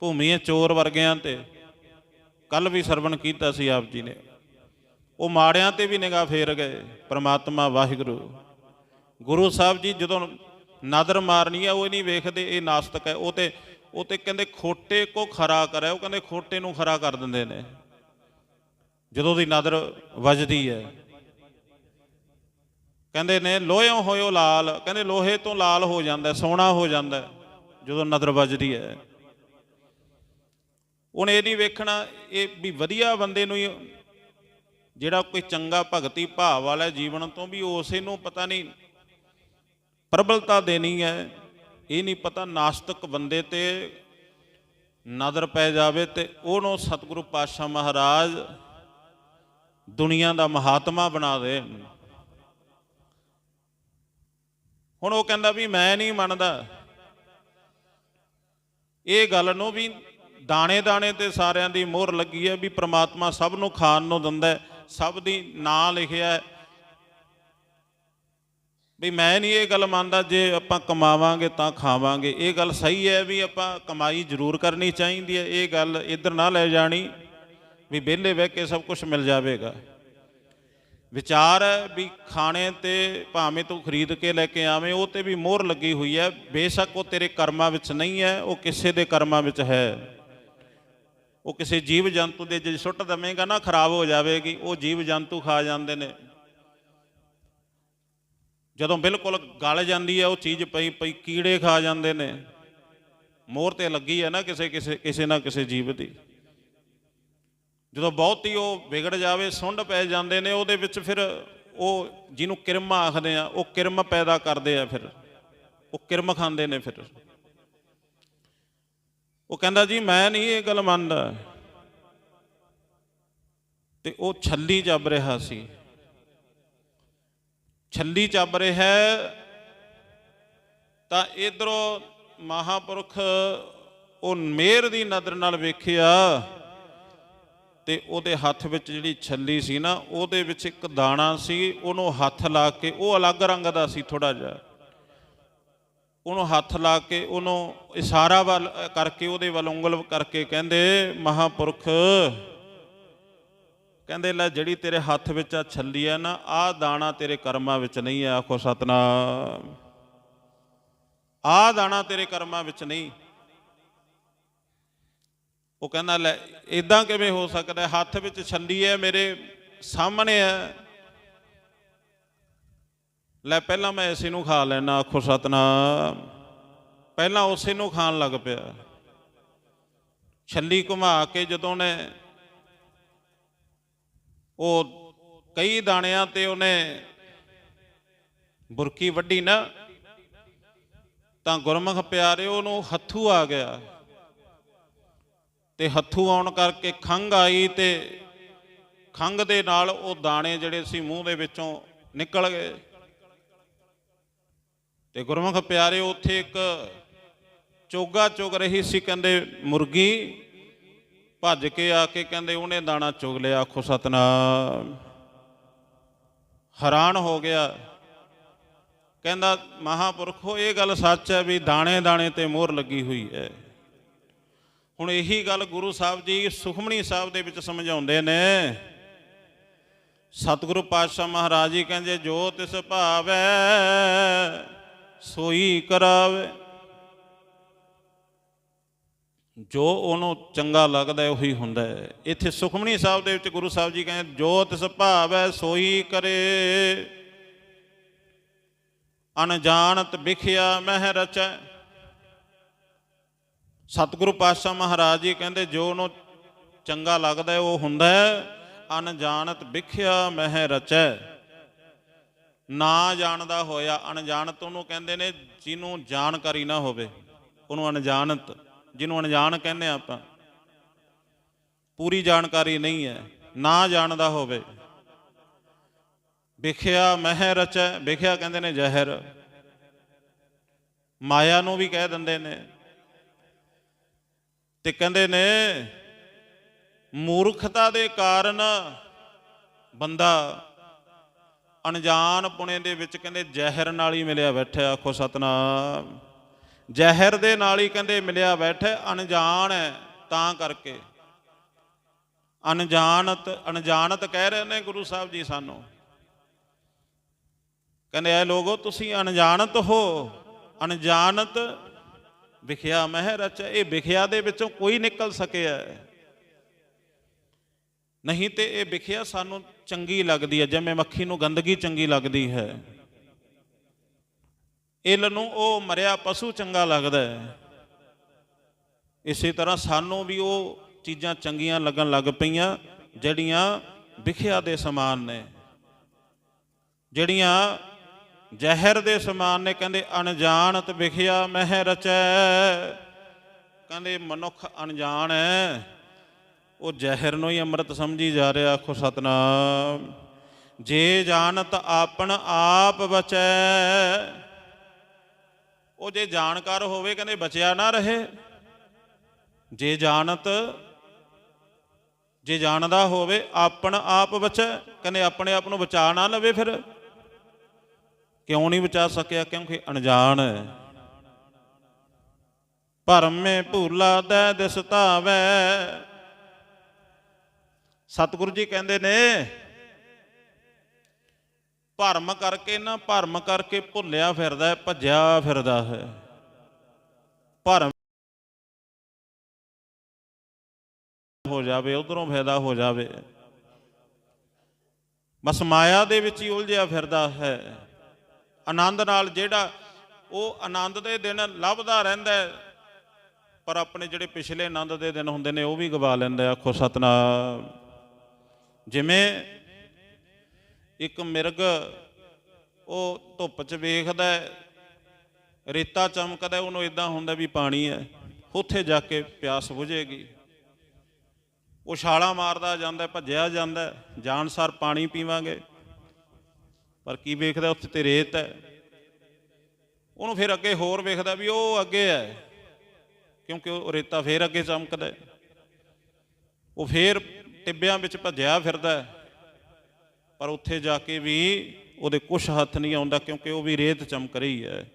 ਭੂਮੀਏ ਚੋਰ ਵਰਗਿਆਂ ਤੇ। ਕੱਲ ਵੀ ਸਰਵਣ ਕੀਤਾ ਸੀ ਆਪ ਜੀ ਨੇ। ਉਹ ਮਾੜਿਆਂ ਤੇ ਵੀ ਨਿਗਾਹ ਫੇਰ ਗਏ, ਪ੍ਰਮਾਤਮਾ ਵਾਹਿਗੁਰੂ। ਗੁਰੂ ਸਾਹਿਬ ਜੀ ਜਦੋਂ ਨਦਰ ਮਾਰਨੀ ਹੈ ਉਹ ਨਹੀਂ ਵੇਖਦੇ, ਇਹ ਨਾਸਤਕ ਹੈ। ਉਹ ਤੇ ਉਹ ਤੇ ਕਹਿੰਦੇ ਖੋਟੇ ਕੋ ਖਰਾ ਕਰੇ, ਉਹ ਕਹਿੰਦੇ ਖੋਟੇ ਨੂੰ ਖਰਾ ਕਰ ਦਿੰਦੇ ਨੇ। ਜਦੋਂ ਦੀ ਨਦਰ ਵੱਜਦੀ ਹੈ ਕਹਿੰਦੇ ਨੇ ਲੋਹਿਓ ਹੋਇਓ ਲਾਲ। ਕਹਿੰਦੇ ਲੋਹੇ ਤੋਂ ਲਾਲ ਹੋ ਜਾਂਦਾ ਹੈ, ਸੋਨਾ ਹੋ ਜਾਂਦਾ ਜਦੋਂ ਨਦਰ ਵੱਜਦੀ ਹੈ। ਉਹਨੇ ਇਹ ਨਹੀਂ ਵੇਖਣਾ ਇਹ ਵੀ ਵਧੀਆ ਬੰਦੇ ਨੂੰ ਹੀ ਜਿਹੜਾ ਕੋਈ ਚੰਗਾ ਭਗਤੀ ਭਾਵ ਵਾਲਾ ਜੀਵਨ ਤੋਂ ਵੀ ਉਸੇ ਨੂੰ ਪਤਾ ਨਹੀਂ ਪ੍ਰਬਲਤਾ ਦੇਣੀ ਹੈ। ਇਹ ਨਹੀਂ ਪਤਾ ਨਾਸਤਕ ਬੰਦੇ ਤੇ ਨਜ਼ਰ ਪੈ ਜਾਵੇ ਤੇ ਉਹਨੂੰ ਸਤਿਗੁਰੂ ਪਾਤਸ਼ਾਹ ਮਹਾਰਾਜ ਦੁਨੀਆ ਦਾ ਮਹਾਤਮਾ ਬਣਾ ਦੇ। ਹੁਣ ਉਹ ਕਹਿੰਦਾ ਵੀ ਮੈਂ ਨਹੀਂ ਮੰਨਦਾ। ਇਹ ਗੱਲ ਨੂੰ ਵੀ ਦਾਣੇ ਦਾਣੇ ਤੇ ਸਾਰਿਆਂ ਦੀ ਮੋਹਰ ਲੱਗੀ ਹੈ ਵੀ ਪ੍ਰਮਾਤਮਾ ਸਭ ਨੂੰ ਖਾਣ ਨੂੰ ਦਿੰਦਾ ਸਭ ਦੀ ਨਾਂ ਲਿਖਿਆ ਵੀ ਮੈਂ ਨਹੀਂ ਇਹ ਗੱਲ ਮੰਨਦਾ, ਜੇ ਆਪਾਂ ਕਮਾਵਾਂਗੇ ਤਾਂ ਖਾਵਾਂਗੇ। ਇਹ ਗੱਲ ਸਹੀ ਹੈ ਵੀ ਆਪਾਂ ਕਮਾਈ ਜ਼ਰੂਰ ਕਰਨੀ ਚਾਹੀਦੀ ਹੈ। ਇਹ ਗੱਲ ਇੱਧਰ ਨਾ ਲੈ ਜਾਣੀ, ਵੀ ਵਿਹਲੇ ਬਹਿ ਕੇ ਸਭ ਕੁਝ ਮਿਲ ਜਾਵੇਗਾ। ਵਿਚਾਰ ਹੈ ਵੀ ਖਾਣੇ ਤੇ ਭਾਵੇਂ ਤੂੰ ਖਰੀਦ ਕੇ ਲੈ ਕੇ ਆਵੇਂ, ਉਹ ਤੇ ਵੀ ਮੋਹਰ ਲੱਗੀ ਹੋਈ ਹੈ। ਬੇਸ਼ੱਕ ਉਹ ਤੇਰੇ ਕਰਮਾਂ ਵਿੱਚ ਨਹੀਂ ਹੈ, ਉਹ ਕਿਸੇ ਦੇ ਕਰਮਾਂ ਵਿੱਚ ਹੈ। ਉਹ ਕਿਸੇ ਜੀਵ ਜੰਤੂ ਦੇ ਜੇ ਸੁੱਟ ਦਵੇਂਗਾ ਨਾ, ਖਰਾਬ ਹੋ ਜਾਵੇਗੀ। ਉਹ ਜੀਵ ਜੰਤੂ ਖਾ ਜਾਂਦੇ ਨੇ। ਜਦੋਂ ਬਿਲਕੁਲ ਗਲ ਜਾਂਦੀ ਹੈ, ਉਹ ਚੀਜ਼ ਪਈ ਪਈ ਕੀੜੇ ਖਾ ਜਾਂਦੇ ਨੇ। ਮੋਹਰ ਤੇ ਲੱਗੀ ਹੈ ਨਾ ਕਿਸੇ ਕਿਸੇ ਕਿਸੇ ਨਾ ਕਿਸੇ ਜੀਵ ਦੀ। ਜਦੋਂ ਬਹੁਤੀ ਉਹ ਵਿਗੜ ਜਾਵੇ, ਸੁੰਡ ਪੈ ਜਾਂਦੇ ਨੇ, ਉਹਦੇ ਵਿੱਚ ਫਿਰ ਉਹ ਜਿਹਨੂੰ ਕਿਰਮ ਆਖਦੇ ਆ, ਉਹ ਕਿਰਮ ਪੈਦਾ ਕਰਦੇ ਆ ਫਿਰ। ਉਹ ਕਿਰਮ ਖਾਂਦੇ ਨੇ ਫਿਰ। ਉਹ ਕਹਿੰਦਾ, ਜੀ, ਮੈਂ ਨਹੀਂ ਇਹ ਗੱਲ ਮੰਨਦਾ। ਤੇ ਉਹ ਛੱਲੀ ਚੱਬ ਰਿਹਾ ਸੀ। ਛੱਲੀ ਚੱਬ ਰਿਹਾ ਤਾਂ ਇਧਰੋਂ ਮਹਾਪੁਰਖ ਉਹ ਮੇਰ ਦੀ ਨਜ਼ਰ ਨਾਲ ਵੇਖਿਆ। ਤੇ ਉਹਦੇ ਹੱਥ ਵਿੱਚ ਜਿਹੜੀ ਛੱਲੀ ਸੀ ਨਾ, ਉਹਦੇ ਵਿੱਚ ਇੱਕ ਦਾਣਾ ਸੀ, ਉਹਨੂੰ ਹੱਥ ਲਾ ਕੇ, ਉਹ ਅਲੱਗ ਰੰਗ ਦਾ ਸੀ ਥੋੜਾ ਜਿਹਾ। ਉਹਨੂੰ ਹੱਥ ਲਾ ਕੇ ਉਹਨੂੰ ਇਸ਼ਾਰਾ ਵੱਲ ਕਰਕੇ, ਉਹਦੇ ਵੱਲ ਉਂਗਲ ਕਰਕੇ ਕਹਿੰਦੇ, ਮਹਾਪੁਰਖ, ਕਹਿੰਦੇ, ਲੈ ਜਿਹੜੀ ਤੇਰੇ ਹੱਥ ਵਿੱਚ ਆ ਛੱਲੀ ਆ ਨਾ ਆਹ ਦਾਣਾ ਤੇਰੇ ਕਰਮਾਂ ਵਿੱਚ ਨਹੀਂ ਆ ਆਖੋ ਸਤਨਾਮ। ਆਹ ਦਾਣਾ ਤੇਰੇ ਕਰਮਾਂ ਵਿੱਚ ਨਹੀਂ। ਉਹ ਕਹਿੰਦਾ, ਲੈ ਇਦਾਂ ਕਿਵੇਂ ਹੋ ਸਕਦਾ? ਹੱਥ ਵਿੱਚ ਛੱਲੀ ਹੈ ਮੇਰੇ ਸਾਹਮਣੇ ਹੈ ਲੈ, ਪਹਿਲਾਂ ਮੈਂ ਇਸੇ ਨੂੰ ਖਾ ਲੈਣਾ ਆਖੋ ਸਤਨਾਮ। ਪਹਿਲਾਂ ਉਸੇ ਨੂੰ ਖਾਣ ਲੱਗ ਪਿਆ। ਛੱਲੀ ਘੁਮਾ ਕੇ ਜਦੋਂ ਨੇ ਉਹ ਕਈ ਦਾਣਿਆਂ ਤੇ ਉਹਨੇ ਬੁਰਕੀ ਵੱਢੀ ਨਾ, ਤਾਂ ਗੁਰਮੁਖ ਪਿਆਰੇ ਉਹਨੂੰ ਹੱਥੂ ਆ ਗਿਆ। ਤੇ ਹੱਥੂ ਆਉਣ ਕਰਕੇ ਖੰਗ ਆਈ ਤੇ ਖੰਗ ਦੇ ਨਾਲ ਉਹ ਦਾਣੇ ਜਿਹੜੇ ਸੀ ਮੂੰਹ ਦੇ ਵਿੱਚੋਂ ਨਿਕਲ ਗਏ। ਤੇ ਗੁਰਮੁਖ ਪਿਆਰੇ, ਉੱਥੇ ਇੱਕ ਚੋਗਾ ਚੁਗ ਰਹੀ ਸੀ, ਕਹਿੰਦੇ, ਮੁਰਗੀ, ਭੱਜ ਕੇ ਆ ਕੇ, ਕਹਿੰਦੇ, ਉਹਨੇ ਦਾਣਾ ਚੁਗ ਲਿਆ, ਆਖੋ ਸਤਨਾਮ। ਹੈਰਾਨ ਹੋ ਗਿਆ। ਕਹਿੰਦਾ, ਮਹਾਪੁਰਖੋ ਇਹ ਗੱਲ ਸੱਚ ਹੈ ਵੀ ਦਾਣੇ ਦਾਣੇ ਤੇ ਮੋਹਰ ਲੱਗੀ ਹੋਈ ਹੈ। ਹੁਣ ਇਹੀ ਗੱਲ ਗੁਰੂ ਸਾਹਿਬ ਜੀ ਸੁਖਮਣੀ ਸਾਹਿਬ ਦੇ ਵਿੱਚ ਸਮਝਾਉਂਦੇ ਨੇ। ਸਤਿਗੁਰੂ ਪਾਤਸ਼ਾਹ ਮਹਾਰਾਜ ਜੀ ਕਹਿੰਦੇ, ਜੋ ਤਿਸ ਭਾਵੈ, ਸੋਈ ਕਰਾਵੇ। ਜੋ ਉਹਨੂੰ ਚੰਗਾ ਲੱਗਦਾ, ਉਹੀ ਹੁੰਦਾ ਹੈ। ਇੱਥੇ ਸੁਖਮਣੀ ਸਾਹਿਬ ਦੇ ਵਿੱਚ ਗੁਰੂ ਸਾਹਿਬ ਜੀ ਕਹਿੰਦੇ, ਜੋ ਤਿਸ ਭਾਵੈ, ਸੋਈ ਕਰੇ। ਅਣਜਾਣਤ ਵਿਖਿਆ ਮਹਿ ਰਚੈ। ਸਤਿਗੁਰੂ ਪਾਤਸ਼ਾਹ ਮਹਾਰਾਜ ਜੀ ਕਹਿੰਦੇ, ਜੋ ਉਹਨੂੰ ਚੰਗਾ ਲੱਗਦਾ ਉਹ ਹੁੰਦਾ ਅਣਜਾਣਤ ਵਿਖਿਆ ਮਹਿ ਰਚੈ। ਨਾ ਜਾਣਦਾ ਹੋਇਆ, ਅਣਜਾਣਤ ਉਹਨੂੰ ਕਹਿੰਦੇ ਨੇ, ਜਿਹਨੂੰ ਜਾਣਕਾਰੀ ਨਾ ਹੋਵੇ, ਉਹਨੂੰ ਅਣਜਾਣਤ, ਜਿਹਨੂੰ ਅਣਜਾਣ ਕਹਿੰਦੇ ਆ ਆਪਾਂ। ਪੂਰੀ ਜਾਣਕਾਰੀ ਨਹੀਂ ਹੈ, ਨਾ ਜਾਣਦਾ ਹੋਵੇ। ਵਿਖਿਆ ਮਹਿ ਰਚੈ, ਵਿਖਿਆ ਕਹਿੰਦੇ ਨੇ ਜ਼ਹਿਰ। ਮਾਇਆ ਨੂੰ ਵੀ ਕਹਿ ਦਿੰਦੇ ਨੇ ਤੇ ਕਹਿੰਦੇ ਨੇ, ਮੂਰਖਤਾ ਦੇ ਕਾਰਨ ਬੰਦਾ ਅਣਜਾਣ ਪੁਣੇ ਦੇ ਵਿੱਚ ਕਹਿੰਦੇ ਜ਼ਹਿਰ ਨਾਲ ਹੀ ਮਿਲਿਆ ਬੈਠਾ, ਆਖੋ ਸਤਨਾਮ। ਜ਼ਹਿਰ ਦੇ ਨਾਲ ਹੀ ਕਹਿੰਦੇ ਮਿਲਿਆ ਬੈਠਾ, ਅਣਜਾਣ ਹੈ ਤਾਂ ਕਰਕੇ। ਅਣਜਾਣਤ ਅਣਜਾਣਤ ਕਹਿ ਰਹੇ ਨੇ ਗੁਰੂ ਸਾਹਿਬ ਜੀ ਸਾਨੂੰ। ਕਹਿੰਦੇ, ਐ ਲੋਗੋ, ਤੁਸੀਂ ਅਣਜਾਣਤ ਹੋ, ਅਣਜਾਣਤ ਵਿਖਿਆ ਮਹਿ ਰਚ, ਇਹ ਵਿਖਿਆ ਦੇ ਵਿੱਚੋਂ ਕੋਈ ਨਿਕਲ ਸਕਿਆ ਨਹੀਂ ਤੇ ਇਹ ਵਿਖਿਆ ਸਾਨੂੰ ਚੰਗੀ ਲੱਗਦੀ ਹੈ, ਜਿਵੇਂ ਮੱਖੀ ਨੂੰ ਗੰਦਗੀ ਚੰਗੀ ਲੱਗਦੀ ਹੈ। ਇਲ ਨੂੰ ਉਹ ਮਰਿਆ ਪਸ਼ੂ ਚੰਗਾ ਲੱਗਦਾ ਹੈ। ਇਸੇ ਤਰ੍ਹਾਂ ਸਾਨੂੰ ਵੀ ਉਹ ਚੀਜ਼ਾਂ ਚੰਗੀਆਂ ਲੱਗਣ ਲੱਗ ਪਈਆਂ, ਜਿਹੜੀਆਂ ਵਿਖਿਆ ਦੇ ਸਮਾਨ ਨੇ। ਜਿਹੜੀਆਂ ਜ਼ਹਿਰ ਦੇ ਸਮਾਨ ਨੇ ਕਹਿੰਦੇ ਅਣਜਾਣਤ ਵਿਖਿਆ ਮਹਿ ਰਚੈ। ਕਹਿੰਦੇ, ਮਨੁੱਖ ਅਣਜਾਣ ਹੈ ਉਹ ਜ਼ਹਿਰ ਨੂੰ ਹੀ ਅੰਮ੍ਰਿਤ ਸਮਝੀ ਜਾ ਰਿਹਾ, ਆਖੋ ਸਤਨਾਮ। ਜੇ ਜਾਣਤ ਆਪਣ ਆਪ ਬਚੈ। ਉਹ ਜੇ ਜਾਣਕਾਰ ਹੋਵੇ, ਕਹਿੰਦੇ, ਬਚਿਆ ਨਾ ਰਹੇ। ਜੇ ਜਾਣਤ, ਜੇ ਜਾਣਦਾ ਹੋਵੇ, ਆਪਣ ਆਪ ਬਚੈ। ਕਹਿੰਦੇ, ਆਪਣੇ ਆਪ ਨੂੰ ਬਚਾ ਨਾ ਲਵੇ ਫਿਰ। ਕਿਉਂ ਨਹੀਂ ਬਚਾ ਸਕਿਆ? ਕਿਉਂਕਿ ਅਣਜਾਣ ਹੈ। ਭਰਮੇ ਭੂਲਾ ਦੈ ਦਿਸ ਸਤਿਗੁਰੂ ਜੀ ਕਹਿੰਦੇ ਨੇ, ਭਰਮ ਕਰਕੇ ਨਾ ਭਰਮ ਕਰਕੇ ਭੁੱਲਿਆ ਫਿਰਦਾ ਹੈ, ਭੱਜਿਆ ਫਿਰਦਾ ਹੈ। ਭਰਮ ਹੋ ਜਾਵੇ, ਉਧਰੋਂ ਫਾਇਦਾ ਹੋ ਜਾਵੇ। ਬਸ ਮਾਇਆ ਦੇ ਵਿੱਚ ਹੀ ਉਲਝਿਆ ਫਿਰਦਾ ਹੈ। ਆਨੰਦ ਨਾਲ ਜਿਹੜਾ ਉਹ ਆਨੰਦ ਦੇ ਦਿਨ ਲੱਭਦਾ ਰਹਿੰਦਾ ਪਰ ਆਪਣੇ ਜਿਹੜੇ ਪਿਛਲੇ ਆਨੰਦ ਦੇ ਦਿਨ ਹੁੰਦੇ ਨੇ ਉਹ ਵੀ ਗਵਾ ਲੈਂਦਾ ਆਖੋ ਸਤਨਾਮ। ਜਿਵੇਂ ਇੱਕ ਮਿਰਗ ਉਹ ਧੁੱਪ 'ਚ ਵੇਖਦਾ ਰੇਤਾ ਚਮਕਦਾ ਉਹਨੂੰ ਇਦਾਂ ਹੁੰਦਾ ਵੀ ਪਾਣੀ ਹੈ ਉੱਥੇ ਜਾ ਕੇ ਪਿਆਸ ਬੁਝੇਗੀ। ਉਹ ਛਾਲਾਂ ਮਾਰਦਾ ਜਾਂਦਾ ਭੱਜਿਆ ਜਾਂਦਾ ਹੈ, ਜਾਨਸਾਰ ਪਾਣੀ ਪੀਵਾਂਗੇ। ਪਰ ਕੀ ਵੇਖਦਾ ਉੱਥੇ ਤੇ ਰੇਤ ਹੈ? ਉਹਨੂੰ ਫਿਰ ਅੱਗੇ ਹੋਰ ਵੇਖਦਾ ਵੀ ਉਹ ਅੱਗੇ ਹੈ। ਕਿਉਂਕਿ ਉਹ ਰੇਤਾ ਫੇਰ ਅੱਗੇ ਚਮਕਦਾ ਉਹ ਫੇਰ ਟਿੱਬਿਆਂ ਵਿੱਚ ਭੱਜਿਆ ਫਿਰਦਾ ਪਰ ਉੱਥੇ ਜਾ ਕੇ ਵੀ ਉਹਦੇ ਕੁਛ ਹੱਥ ਨਹੀਂ ਆਉਂਦਾ ਕਿਉਂਕਿ ਉਹ ਵੀ ਰੇਤ ਚਮਕ ਰਹੀ ਹੈ।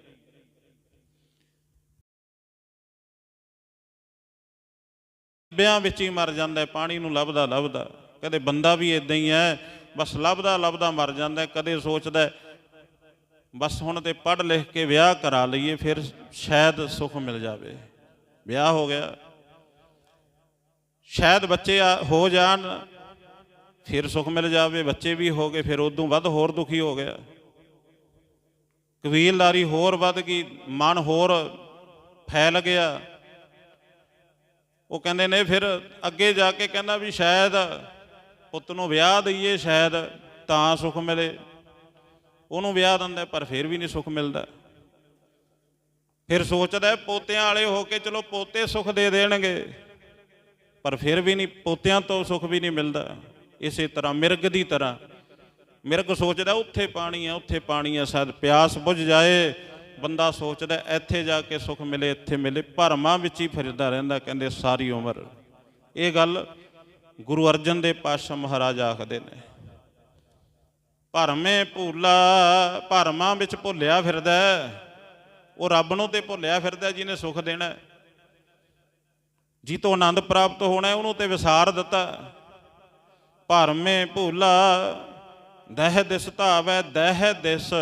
ਟਿੱਬਿਆਂ ਵਿੱਚ ਹੀ ਮਰ ਜਾਂਦਾ ਪਾਣੀ ਨੂੰ ਲੱਭਦਾ ਲੱਭਦਾ ਕਦੇ ਬੰਦਾ ਵੀ ਇਦਾਂ ਹੀ ਹੈ ਬਸ ਲੱਭਦਾ ਲੱਭਦਾ ਮਰ ਜਾਂਦਾ, ਕਦੇ ਸੋਚਦਾ ਬਸ ਹੁਣ ਤੇ ਪੜ੍ਹ ਲਿਖ ਕੇ ਵਿਆਹ ਕਰਾ ਲਈਏ, ਫਿਰ ਸ਼ਾਇਦ ਸੁੱਖ ਮਿਲ ਜਾਵੇ। ਵਿਆਹ ਹੋ ਗਿਆ। ਸ਼ਾਇਦ ਬੱਚੇ ਆ- ਹੋ ਜਾਣ, ਫਿਰ ਸੁੱਖ ਮਿਲ ਜਾਵੇ, ਬੱਚੇ ਵੀ ਹੋ ਗਏ, ਫਿਰ ਉਦੋਂ ਵੱਧ ਹੋਰ ਦੁਖੀ ਹੋ ਗਿਆ। ਕਬੀਲਦਾਰੀ ਹੋਰ ਵੱਧ ਗਈ, ਮਨ ਹੋਰ ਫੈਲ ਗਿਆ। ਉਹ ਕਹਿੰਦੇ ਨੇ ਫਿਰ ਅੱਗੇ ਜਾ ਕੇ ਕਹਿੰਦਾ ਵੀ ਸ਼ਾਇਦ ਪੁੱਤ ਨੂੰ ਵਿਆਹ ਦਈਏ ਸ਼ਾਇਦ ਤਾਂ ਸੁੱਖ ਮਿਲੇ। ਉਹਨੂੰ ਵਿਆਹ ਦਿੰਦਾ ਪਰ ਫਿਰ ਵੀ ਨਹੀਂ ਸੁੱਖ ਮਿਲਦਾ। ਫਿਰ ਸੋਚਦਾ ਪੋਤਿਆਂ ਵਾਲੇ ਹੋ ਕੇ ਚਲੋ ਪੋਤੇ ਸੁੱਖ ਦੇ ਦੇਣਗੇ, ਪਰ ਫਿਰ ਵੀ ਨਹੀਂ, ਪੋਤਿਆਂ ਤੋਂ ਸੁੱਖ ਵੀ ਨਹੀਂ ਮਿਲਦਾ। ਇਸੇ ਤਰ੍ਹਾਂ ਮਿਰਗ ਦੀ ਤਰ੍ਹਾਂ। ਮਿਰਗ ਸੋਚਦਾ ਉੱਥੇ ਪਾਣੀ ਆ, ਉੱਥੇ ਪਾਣੀ ਆ, ਸ਼ਾਇਦ ਪਿਆਸ ਬੁਝ ਜਾਏ। ਬੰਦਾ ਸੋਚਦਾ ਇੱਥੇ ਜਾ ਕੇ ਸੁੱਖ ਮਿਲੇ, ਇੱਥੇ ਮਿਲੇ। ਭਰਮਾਂ ਵਿੱਚ ਹੀ ਫਿਰਦਾ ਰਹਿੰਦਾ, ਕਹਿੰਦੇ ਸਾਰੀ ਉਮਰ। ਇਹ ਗੱਲ ਗੁਰੂ ਅਰਜਨ ਦੇ ਪਾਤਸ਼ਾਹ ਮਹਾਰਾਜ ਆਖਦੇ ਨੇ, ਭਰਮੇ ਭੂਲਾ, ਭਰਮਾਂ ਵਿੱਚ ਭੁੱਲਿਆ ਫਿਰਦਾ ਉਹ ਰੱਬ ਨੂੰ ਤੇ ਭੁੱਲਿਆ ਫਿਰਦਾ ਜਿਹਨੇ ਸੁੱਖ ਦੇਣਾ ਹੈ। ਜੀ ਤੋਂ ਆਨੰਦ ਪ੍ਰਾਪਤ ਹੋਣਾ ਉਹਨੂੰ ਤੇ ਵਿਸਾਰ ਦਿੱਤਾ ਭਰਮੇ ਭੂਲਾ, ਦਹਿ ਦਿਸ ਧਾਵੈ, ਦਹਿ ਦਿਸ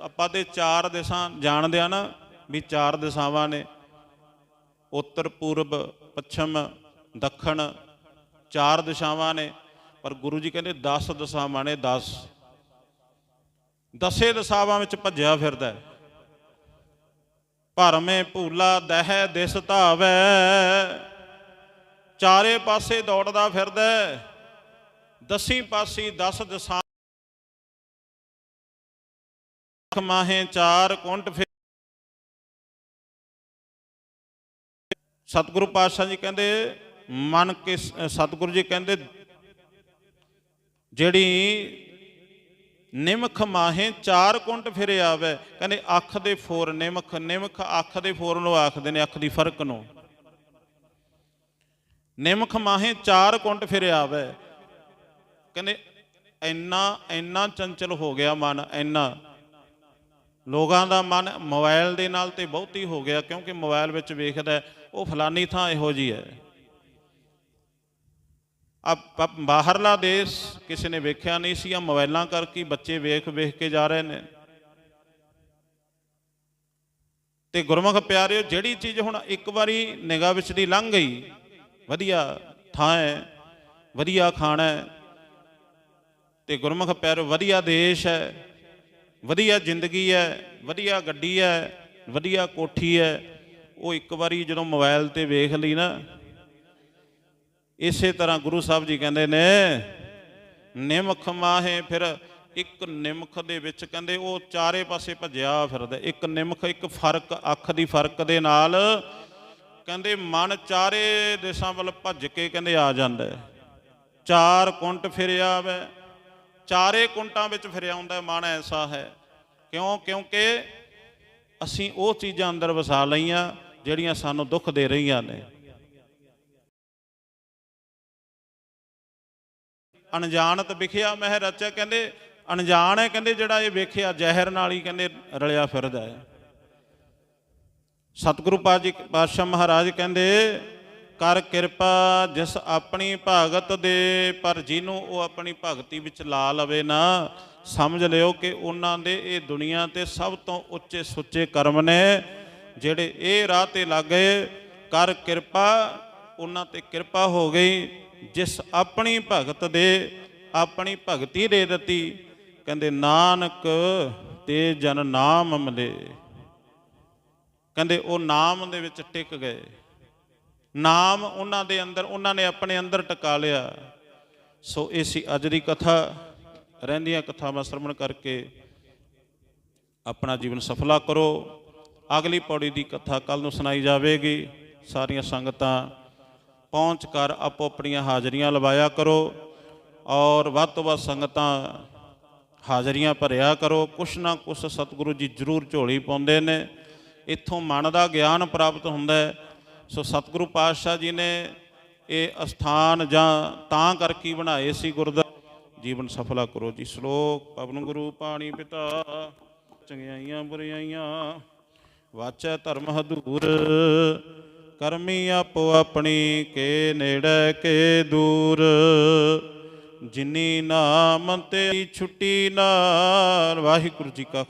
ਆਪਾਂ ਤੇ ਚਾਰ ਦਿਸ਼ਾਂ ਜਾਣਦੇ ਆ ਨਾ ਵੀ ਚਾਰ ਦਿਸ਼ਾਵਾਂ ਨੇ। ਉੱਤਰ ਪੂਰਬ ਪੱਛਮ, ਦੱਖਣ ਚਾਰ ਦਿਸ਼ਾਵਾਂ ਨੇ, ਪਰ ਗੁਰੂ ਜੀ ਕਹਿੰਦੇ 10 ਦਿਸ਼ਾਵਾਂ ਨੇ 10 ਦਸੇ ਦਿਸ਼ਾਵਾਂ ਵਿੱਚ ਭੱਜਿਆ ਫਿਰਦਾ ਹੈ। ਭਰਮੇ ਭੂਲਾ ਦਹਿ ਦਿਸ ਧਾਵੈ ਚਾਰੇ ਪਾਸੇ ਦੌੜਦਾ ਫਿਰਦਾ ਹੈ। ਦਸੀਂ ਪਾਸੀ 10 ਦਿਸ਼ਾ ਮਾਹੇ ਚਾਰ ਕੁੰਟ ਫਿਰ ਸਤਿਗੁਰੂ ਪਾਤਸ਼ਾਹ ਜੀ ਕਹਿੰਦੇ ਮਨ ਕੇ ਸਤਿਗੁਰੂ ਜੀ ਕਹਿੰਦੇ, ਜਿਹੜੀ ਨਿਮਖ ਮਾਹੇ ਚਾਰ ਕੁੰਟ ਫਿਰੇ ਆਵੇ, ਕਹਿੰਦੇ ਅੱਖ ਦੇ ਫੋਰ ਨਿਮਖ ਨਿਮਖ ਅੱਖ ਦੇ ਫੋਰ ਨੂੰ ਆਖਦੇ ਨੇ ਅੱਖ ਦੀ ਫ਼ਰਕ ਨੂੰ। ਨਿਮਖ ਮਾਹੇ ਚਾਰ ਕੁੰਟ ਫਿਰ ਆਵੇ, ਕਹਿੰਦੇ ਇੰਨਾ ਇੰਨਾ ਚੰਚਲ ਹੋ ਗਿਆ ਮਨ, ਇੰਨਾ। ਲੋਕਾਂ ਦਾ ਮਨ ਮੋਬਾਈਲ ਦੇ ਨਾਲ ਤੇ ਬਹੁਤੀ ਹੋ ਗਿਆ, ਕਿਉਂਕਿ ਮੋਬਾਈਲ ਵਿੱਚ ਵੇਖਦਾ ਉਹ ਫਲਾਨੀ ਥਾਂ ਇਹੋ ਜੀ ਹੈ। ਆ ਬਾਹਰਲਾ ਦੇਸ਼ ਕਿਸੇ ਨੇ ਵੇਖਿਆ ਨਹੀਂ ਸੀ ਆ ਮੋਬਾਈਲਾਂ ਕਰਕੇ ਬੱਚੇ ਵੇਖ ਵੇਖ ਕੇ ਜਾ ਰਹੇ ਨੇ। ਤੇ ਗੁਰਮੁਖ ਪਿਆਰਿਓ, ਜਿਹੜੀ ਚੀਜ਼ ਹੁਣ ਇੱਕ ਵਾਰੀ ਨਿਗਾਹ ਵਿੱਚ ਦੀ ਲੰਘ ਗਈ, ਵਧੀਆ ਥਾਂ ਹੈ, ਵਧੀਆ ਖਾਣਾ ਹੈ, ਤੇ ਗੁਰਮੁਖ ਪਿਆਰਿਓ, ਵਧੀਆ ਦੇਸ਼ ਹੈ, ਵਧੀਆ ਜ਼ਿੰਦਗੀ ਹੈ, ਵਧੀਆ ਗੱਡੀ ਹੈ, ਵਧੀਆ ਕੋਠੀ ਹੈ, ਉਹ ਇੱਕ ਵਾਰੀ ਜਦੋਂ ਮੋਬਾਈਲ ਤੇ ਵੇਖ ਲਈ ਨਾ ਇਸੇ ਤਰ੍ਹਾਂ ਗੁਰੂ ਸਾਹਿਬ ਜੀ ਕਹਿੰਦੇ ਨੇ, ਨਿਮਖ ਮਾਹੇ ਫਿਰ ਇੱਕ ਨਿਮਖ ਦੇ ਵਿੱਚ ਕਹਿੰਦੇ ਉਹ ਚਾਰੇ ਪਾਸੇ ਭੱਜਿਆ ਫਿਰਦਾ, ਇੱਕ ਨਿਮਖ, ਇੱਕ ਫ਼ਰਕ, ਅੱਖ ਦੀ ਫ਼ਰਕ ਦੇ ਨਾਲ ਕਹਿੰਦੇ ਮਨ ਚਾਰੇ ਦਿਸ਼ਾ ਵੱਲ ਭੱਜ ਕੇ ਕਹਿੰਦੇ ਆ ਜਾਂਦਾ ਚਾਰ ਕੁੰਟ ਫਿਰਿਆ ਵੈ, ਚਾਰੇ ਕੁੰਟਾਂ ਵਿੱਚ ਫਿਰਿਆ ਹੁੰਦਾ ਮਨ ਐਸਾ ਹੈ। ਕਿਉਂ? ਕਿਉਂਕਿ ਅਸੀਂ ਉਹ ਚੀਜ਼ਾਂ ਅੰਦਰ ਵਸਾ ਲਈਆਂ ਜਿਹੜੀਆਂ ਸਾਨੂੰ ਦੁੱਖ ਦੇ ਰਹੀਆਂ ਨੇ। ਅਣਜਾਣਤ ਵਿਖਿਆ ਮਹਿ ਰਚਿਆ, ਕਹਿੰਦੇ ਅਣਜਾਣ ਹੈ, ਕਹਿੰਦੇ ਜਿਹੜਾ ਇਹ ਵੇਖਿਆ ਜ਼ਹਿਰ ਨਾਲ ਹੀ ਕਹਿੰਦੇ ਰਲਿਆ ਫਿਰਦਾ ਹੈ। ਸਤਿਗੁਰੂ ਪਾਜੀ ਪਾਤਸ਼ਾਹ ਮਹਾਰਾਜ ਕਹਿੰਦੇ, ਕਰ ਕਿਰਪਾ ਜਿਸ ਆਪਣੀ ਭਗਤ ਦੇ, ਪਰ ਜਿਹਨੂੰ ਉਹ ਆਪਣੀ ਭਗਤੀ ਵਿੱਚ ਲਾ ਲਵੇ ਨਾ, ਸਮਝ ਲਿਓ ਕਿ ਉਹਨਾਂ ਦੇ ਇਹ ਦੁਨੀਆ ਤੇ ਸਭ ਤੋਂ ਉੱਚੇ ਸੁੱਚੇ ਕਰਮ ਨੇ, ਜਿਹੜੇ ਇਹ ਰਾਹ ਤੇ ਲੱਗ ਗਏ। ਕਰ ਕਿਰਪਾ, ਉਹਨਾਂ ਤੇ ਕਿਰਪਾ ਹੋ ਗਈ। ਜਿਸ ਆਪਣੀ ਭਗਤ ਦੇ, ਆਪਣੀ ਭਗਤੀ ਦੇ ਦਿੱਤੀ, ਕਹਿੰਦੇ, ਨਾਨਕ, ਤੇ ਜਨ ਨਾਮ ਮਿਲੇ। ਕਹਿੰਦੇ, ਉਹ ਨਾਮ ਦੇ ਵਿੱਚ ਟਿਕ ਗਏ। ਨਾਮ ਉਹਨਾਂ ਦੇ ਅੰਦਰ, ਉਹਨਾਂ ਨੇ ਆਪਣੇ ਅੰਦਰ ਟਿਕਾ ਲਿਆ। ਸੋ ਇਹ ਸੀ ਅੱਜ ਦੀ ਕਥਾ। ਰਹਿੰਦੀਆਂ ਕਥਾਵਾਂ ਸ਼ਰਮਣ ਕਰਕੇ ਆਪਣਾ ਜੀਵਨ ਸਫਲਾ ਕਰੋ। ਅਗਲੀ ਪੌੜੀ ਦੀ ਕਥਾ ਕੱਲ ਨੂੰ ਸੁਣਾਈ ਜਾਵੇਗੀ। ਸਾਰੀਆਂ ਸੰਗਤਾਂ ਪਹੁੰਚ ਕਰ ਆਪੋ ਆਪਣੀਆਂ ਹਾਜ਼ਰੀਆਂ ਲਵਾਇਆ ਕਰੋ ਔਰ ਵੱਧ ਤੋਂ ਵੱਧ ਸੰਗਤਾਂ ਹਾਜ਼ਰੀਆਂ ਭਰਿਆ ਕਰੋ। ਕੁਛ ਨਾ ਕੁਛ ਸਤਿਗੁਰੂ ਜੀ ਜ਼ਰੂਰ ਝੋਲੀ ਪਾਉਂਦੇ ਨੇ। ਇੱਥੋਂ ਮਨ ਦਾ ਗਿਆਨ ਪ੍ਰਾਪਤ ਹੁੰਦਾ ਹੈ। ਸੋ ਸਤਿਗੁਰੂ ਪਾਤਸ਼ਾਹ ਜੀ ਨੇ ਇਹ ਅਸਥਾਨ ਜਾਂ ਤਾਂ ਕਰਕੇ ਬਣਾਏ ਸੀ ਗੁਰਦੁਆਰਾ? ਜੀਵਨ ਸਫਲਾ ਕਰੋ ਜੀ। ਸ਼ਲੋਕ ਪਵਨ ਗੁਰੂ ਪਾਣੀ ਪਿਤਾ, ਚੰਗਿਆਈਆਂ ਬੁਰਾਈਆਂ ਵਾਚੈ ਧਰਮ ਹਦੂਰ ਕਰਮੀ ਆਪੋ ਆਪਣੀ ਕੇ ਨੇੜੇ ਕੇ ਦੂਰ। ਜਿਨੀ ਨਾਮ ਤੇ ਛੁੱਟੀ ਨਾਲ। ਵਾਹਿਗੁਰੂ ਜੀ ਕਾ